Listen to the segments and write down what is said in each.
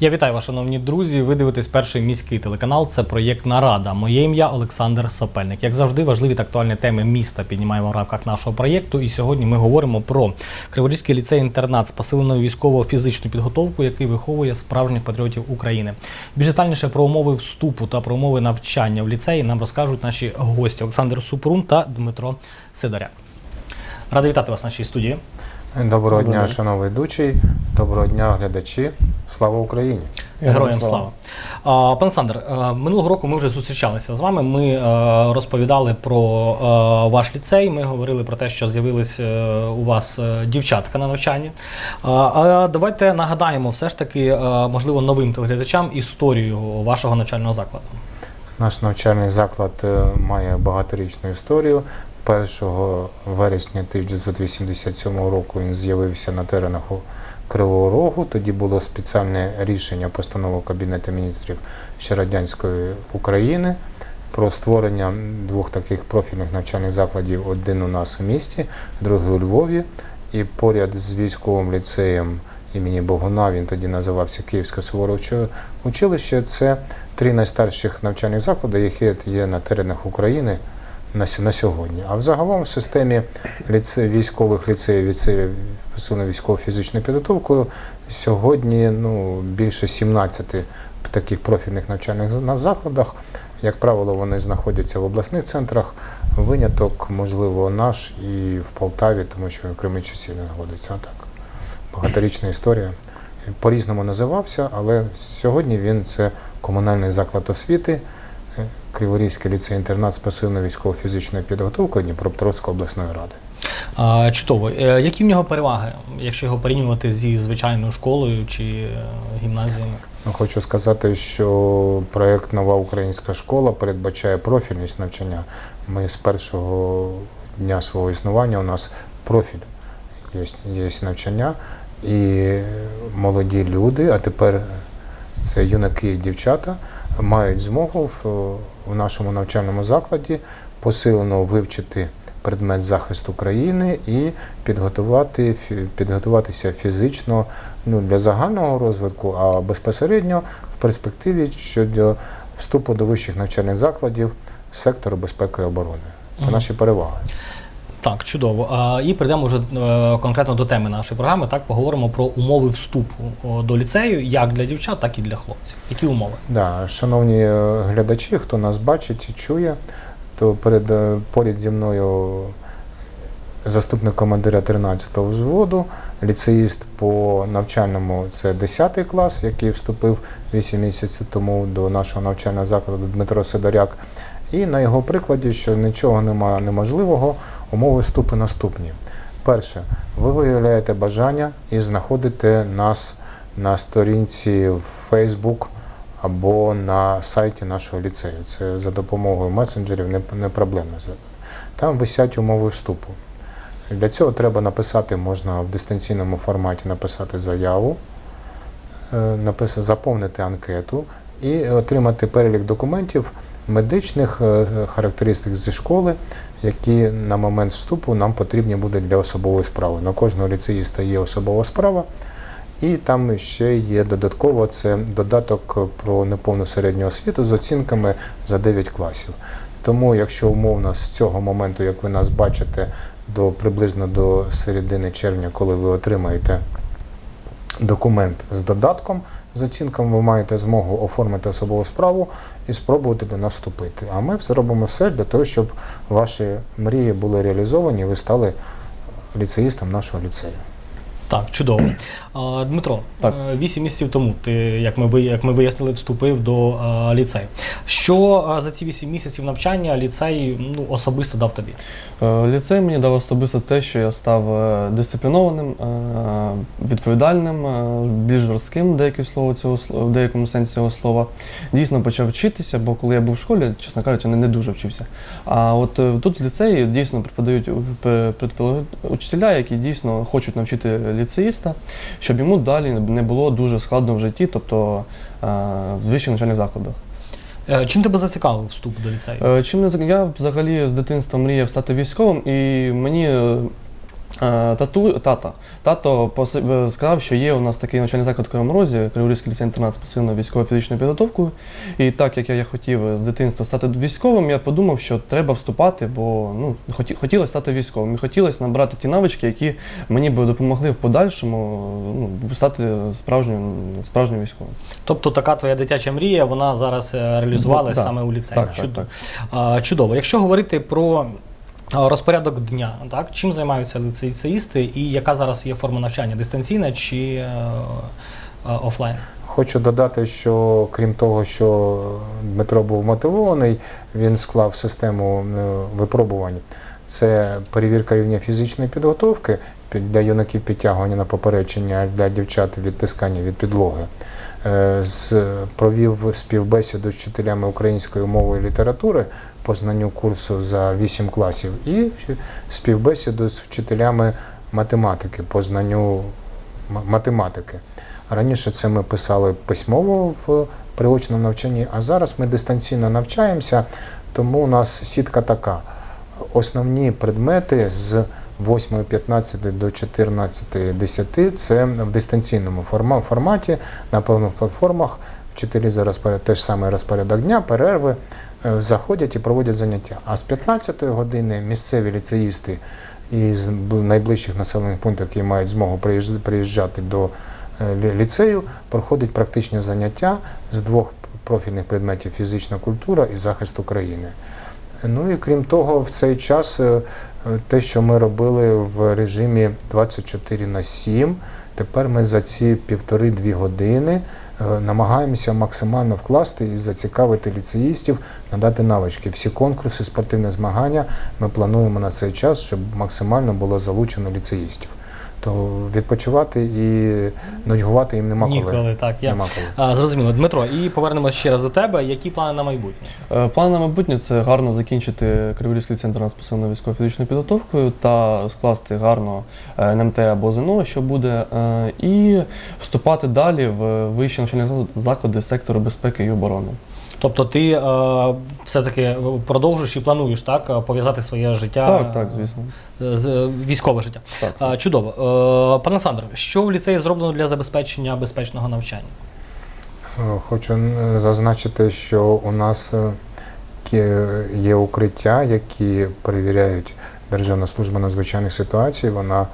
Я вітаю вас, шановні друзі. Ви дивитесь перший міський телеканал. Це проєкт Нарада. Моє ім'я Олександр Сопельник. Як завжди, важливі та актуальні теми міста піднімаємо в рамках нашого проєкту. І сьогодні ми говоримо про Криворізький ліцей-інтернат з посиленою військово-фізичною підготовкою, який виховує справжніх патріотів України. Більш детальніше про умови вступу та про умови навчання в ліцеї нам розкажуть наші гості Олександр Супрун та Дмитро Сидоряк. Радий вітати вас в нашій студії. Доброго дня, шановний ведучий, доброго дня, глядачі. Слава Україні! Героям слава. А, Пан Олександр, е, минулого року ми вже зустрічалися з вами. Ми е, розповідали про е, ваш ліцей. Ми говорили про те, що з'явились у вас дівчатка на навчанні. А, давайте нагадаємо все ж таки, можливо, новим телеглядачам історію вашого навчального закладу. Наш навчальний заклад має багаторічну історію. 1 вересня 1987 року він з'явився на теренах Кривого Рогу. Тоді було спеціальне рішення постанови Кабінету міністрів ще радянської України про створення двох таких профільних навчальних закладів: один у нас у місті, другий у Львові. І поряд з військовим ліцеєм імені Богуна, він тоді називався Київське суворовче училище. Це три найстарших навчальних заклади, які є на теренах України на, сьогодні. А взагалом в системі ліце, військових ліцеїв, ліцеїв посиленої військово-фізичною підготовкою сьогодні ну, більше 17 таких профільних навчальних на закладах. Як правило, вони знаходяться в обласних центрах. Виняток, можливо, наш і в Полтаві, тому що в Кременчуці не знаходиться. А так, багаторічна історія. По-різному називався, але сьогодні він це комунальний заклад освіти, Криворізький ліцей-інтернат з пасивною військово-фізичною підготовкою Дніпропетровської обласної ради. А, Чудово. Е, Які в нього переваги, якщо його порівнювати зі звичайною школою чи е, гімназіями? Ну, Хочу сказати, що проєкт Нова українська школа передбачає профільність навчання. Ми з першого дня свого існування у нас профіль є, є навчання. І молоді люди, а тепер це юнаки і дівчата, мають змогу в, в нашому навчальному закладі посилено вивчити предмет захисту країни і підготувати, фі- підготуватися фізично ну, для загального розвитку, а безпосередньо в перспективі щодо вступу до вищих навчальних закладів сектору безпеки і оборони. Це наші переваги. Так, чудово. І прийдемо вже е, конкретно до теми нашої програми. Так, поговоримо про умови вступу до ліцею, як для дівчат, так і для хлопців. Які умови? Да, шановні е, глядачі, хто нас бачить чує, то перед е, поряд зі мною заступник командира 13-го взводу, ліцеїст по навчальному це 10 клас, який вступив 8 місяців тому до нашого навчального закладу Дмитро Сидоряк. І на його прикладі, що нічого немає неможливого, умови вступу наступні. Перше, ви виявляєте бажання і знаходите нас на сторінці в Facebook або на сайті нашого ліцею. Це за допомогою месенджерів не, проблемно. Там висять умови вступу. Для цього треба написати, можна в дистанційному форматі написати заяву, е, напис- заповнити анкету і отримати перелік документів медичних е, характеристик зі школи, які на момент вступу нам потрібні будуть для особової справи. На кожного ліцеїста є особова справа. І там ще є додатково це додаток про неповну середню освіту з оцінками за 9 класів. Тому, якщо умовно з цього моменту, як ви нас бачите, до приблизно до середини червня, коли ви отримаєте документ з додатком з оцінками, ви маєте змогу оформити особову справу і спробувати до нас вступити. А ми зробимо все для того, щоб ваші мрії були реалізовані, і ви стали ліцеїстом нашого ліцею. Так, чудово. Дмитро, Так. е, вісім місяців тому ти, як ми як ми вияснили, вступив до е, ліцею. Що е, за ці вісім місяців навчання ліцей ну, особисто дав тобі? Е, Ліцей мені дав особисто те, що я став е, дисциплінованим, е, відповідальним, е, більш жорстким в деякому, слово цього, в деякому сенсі цього слова. Дійсно почав вчитися, бо коли я був в школі, чесно кажучи, не, не дуже вчився. А от е, тут в ліцеї дійсно преподають учителя, які дійсно хочуть навчити ліцеїста, щоб йому далі не було дуже складно в житті, тобто е, в вищих навчальних закладах. Е, Чим тебе зацікавив вступ до ліцею? Е, Чим я взагалі з дитинства мріяв стати військовим, і мені Тату, тата. Тато е, сказав, що є у нас такий навчальний заклад в Кривому Розі, Криворізький ліцей інтернат з посиленою військово-фізичною підготовкою. І так як я хотів з дитинства стати військовим, я подумав, що треба вступати, бо ну, хотілося стати військовим. І хотілося набрати ті навички, які мені би допомогли в подальшому ну, стати справжнім, справжнім військовим. Тобто така твоя дитяча мрія, вона зараз е, реалізувалась Так, саме у ліцеї. так, так, так. Чудово. Якщо говорити про розпорядок дня, так чим займаються ліцеїсти і яка зараз є форма навчання? Дистанційна чи е, е, офлайн? Хочу додати, що крім того, що Дмитро був мотивований, він склав систему е, випробувань. Це перевірка рівня фізичної підготовки під- для юнаків підтягування на попередження, для дівчат відтискання від підлоги. Е, з- Провів співбесіду з вчителями української мови і літератури по знанню курсу за 8 класів і співбесіду з вчителями математики по знанню математики. Раніше це ми писали письмово в приочному навчанні, а зараз ми дистанційно навчаємося, тому у нас сітка така. Основні предмети з 8.15 до 14.10 це в дистанційному форматі, на певних платформах. Вчителі за розпоряд, теж саме розпорядок дня, перерви е, заходять і проводять заняття. А з 15 години місцеві ліцеїсти із найближчих населених пунктів, які мають змогу приїжджати- до е, ліцею, проходить практичне заняття з двох профільних предметів фізична культура і захист України. Ну і крім того, в цей час е, те, що ми робили в режимі 24 на 7, тепер ми за ці півтори-дві години е, намагаємося максимально вкласти і зацікавити ліцеїстів, надати навички. Всі конкурси, спортивні змагання ми плануємо на цей час, щоб максимально було залучено ліцеїстів. То відпочивати і нудьгувати їм нема коли. Ніколи, так. Я... Нема коли. А, зрозуміло. Дмитро, і повернемося ще раз до тебе. Які плани на майбутнє? Е, План на майбутнє це гарно закінчити Криворізький центр з посиленою військово-фізичною підготовкою та скласти гарно е, НМТ або ЗНО, що буде, е, і вступати далі в вищі навчальні заклади сектору безпеки і оборони. Тобто ти е, все-таки продовжуєш і плануєш так е, пов'язати своє життя Так, так, звісно. е, з військове життя. Так. Е, Чудово. Е, Пане Олександр, що в ліцеї зроблено для забезпечення безпечного навчання? Хочу зазначити, що у нас є укриття, які перевіряють Державна служба надзвичайних ситуацій. Вона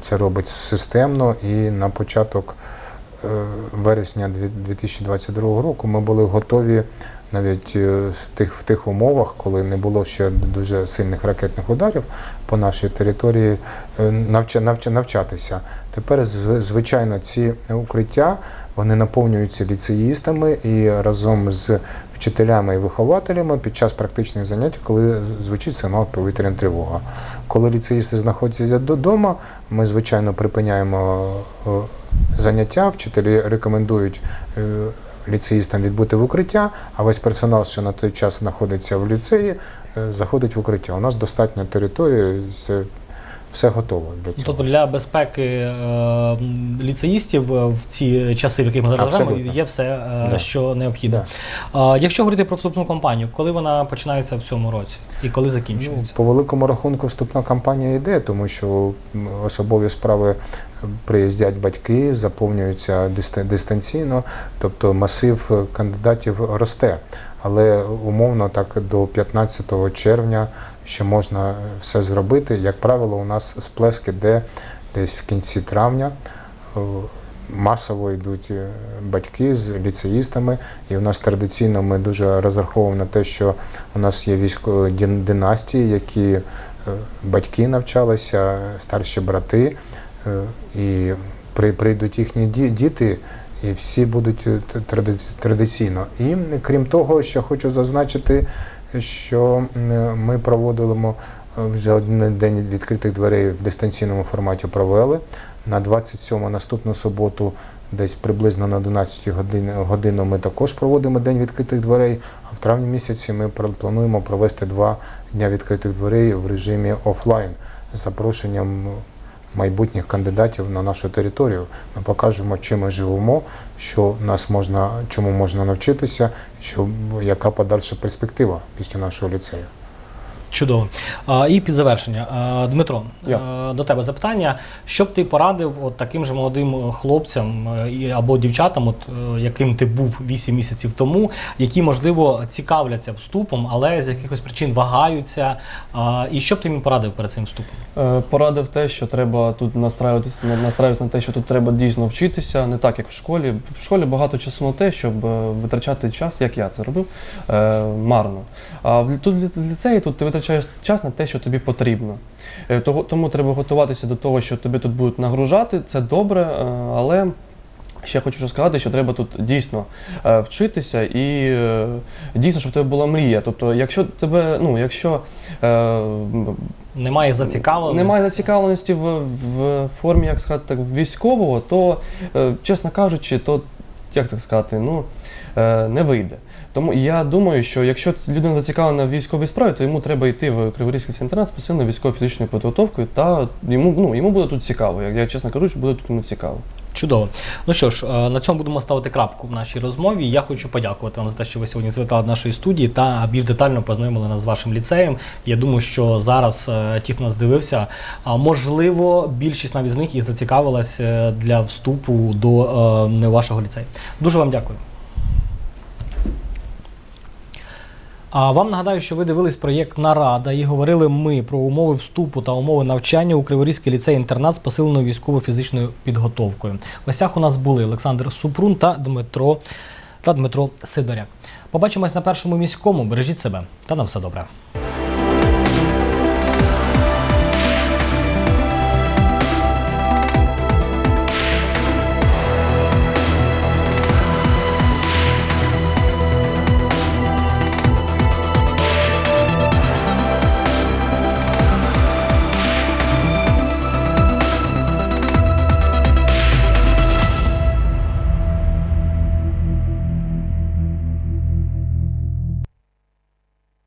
це робить системно і на початок вересня дві- 2022 року ми були готові навіть е, в тих, в тих умовах, коли не було ще дуже сильних ракетних ударів по нашій території, е, навча, навча, навчатися. Тепер, звичайно, ці укриття вони наповнюються ліцеїстами і разом з вчителями і вихователями під час практичних занять, коли звучить сигнал повітряна тривога. Коли ліцеїсти знаходяться додому, ми звичайно припиняємо е, заняття. Вчителі рекомендують е, ліцеїстам відбути в укриття, а весь персонал, що на той час знаходиться в ліцеї, е, заходить в укриття. У нас достатня територія, все готово для цього. Тобто для безпеки е, ліцеїстів е, в ці часи, в яких ми зараз живемо, Абсолютно. є все, е, Да. що необхідно. А Якщо говорити про вступну кампанію, коли вона починається в цьому році і коли Ну, закінчується? по великому рахунку вступна кампанія йде, тому що м, особові справи е, приїздять батьки, заповнюються диста- дистанційно, тобто масив е, кандидатів росте. Але умовно так до 15 червня ще можна все зробити. Як правило, у нас сплеск іде десь в кінці травня. Е, Масово йдуть е, батьки з ліцеїстами, і у нас традиційно ми дуже розраховуємо на те, що у нас є військові династії, які е, батьки навчалися, старші брати, е, і при- прийдуть їхні діти, і всі будуть е, традиційно. І крім того, ще хочу зазначити, що ми проводимо е, вже один день відкритих дверей в дистанційному форматі провели. На 27 наступну суботу, десь приблизно на 11 годин, годину, ми також проводимо день відкритих дверей. А в травні місяці ми плануємо провести два дня відкритих дверей в режимі офлайн з запрошенням майбутніх кандидатів на нашу територію. Ми покажемо, чим ми живемо, що нас можна, чому можна навчитися, що яка подальша перспектива після нашого ліцею. Чудово. А, і під завершення, а, Дмитро, а, до тебе запитання. Що б ти порадив от таким же молодим хлопцям е, або дівчатам, от, е, яким ти був 8 місяців тому, які, можливо, цікавляться вступом, але з якихось причин вагаються. А, і що б ти їм порадив перед цим вступом? Е, Порадив те, що треба тут настраюватися, на- настраюватися на те, що тут треба дійсно вчитися, не так як в школі. В школі багато часу на те, щоб е, витрачати час, як я це робив, е, марно. А тут в ліцеї тут ти витрачаєш час на те, що тобі потрібно. Е, тому треба готуватися до того, що тебе тут будуть нагружати. Це добре, е, але. Ще хочу сказати, що треба тут дійсно е, вчитися і дійсно, щоб в тебе була мрія. Тобто, якщо тебе, ну якщо е, Немає зацікавленості? немає зацікавленості в, в формі, як сказати, так, військового, то, чесно кажучи, то як так сказати, ну не вийде. Тому я думаю, що якщо людина зацікавлена в військовій справі, то йому треба йти в Криворізький інтернат з посиленою військово-фізичною підготовкою, та йому, ну, йому буде тут цікаво. Як я чесно кажу, що буде тут йому цікаво. Чудово. Ну що ж, е, на цьому будемо ставити крапку в нашій розмові. Я хочу подякувати вам за те, що ви сьогодні завітали до нашої студії та більш детально познайомили нас з вашим ліцеєм. Я думаю, що зараз е, ті, хто нас дивився, можливо, більшість навіть з них і зацікавилась е, для вступу до вашого ліцею. Дуже вам дякую. А вам нагадаю, що ви дивились проєкт Нарада і говорили ми про умови вступу та умови навчання у Криворізький ліцей-інтернат з посиленою військово-фізичною підготовкою. В гостях у нас були Олександр Супрун та Дмитро та Дмитро Сидоряк. Побачимось на першому міському. Бережіть себе та на все добре.